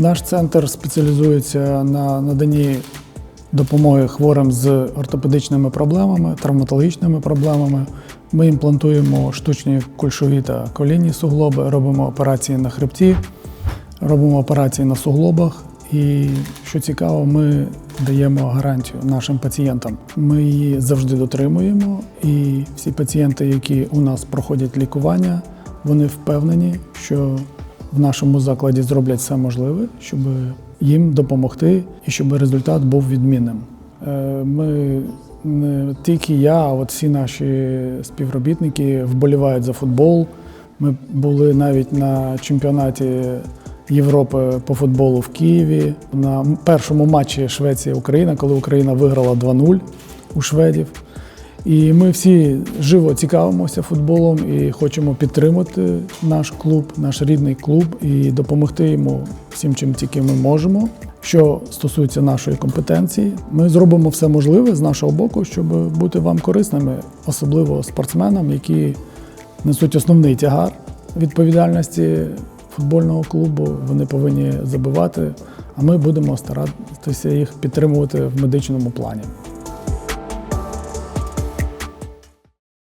Наш центр спеціалізується на наданні допомоги хворим з ортопедичними проблемами, травматологічними проблемами. Ми імплантуємо штучні кульшові та колінні суглоби, робимо операції на хребті, робимо операції на суглобах. І що цікаво, ми даємо гарантію нашим пацієнтам. Ми її завжди дотримуємо, і всі пацієнти, які у нас проходять лікування, вони впевнені, що в нашому закладі зроблять все можливе, щоб їм допомогти і щоб результат був відмінним. Е, Ми не тільки я, а от всі наші співробітники вболівають за футбол. Ми були навіть на чемпіонаті Європи по футболу в Києві на першому матчі Швеція-Україна, коли Україна виграла 2-0 у шведів. І ми всі живо цікавимося футболом і хочемо підтримати наш клуб, наш рідний клуб і допомогти йому всім, чим тільки ми можемо. Що стосується нашої компетенції, ми зробимо все можливе з нашого боку, щоб бути вам корисними, особливо спортсменам, які несуть основний тягар відповідальності футбольного клубу. Вони повинні забивати, а ми будемо старатися їх підтримувати в медичному плані.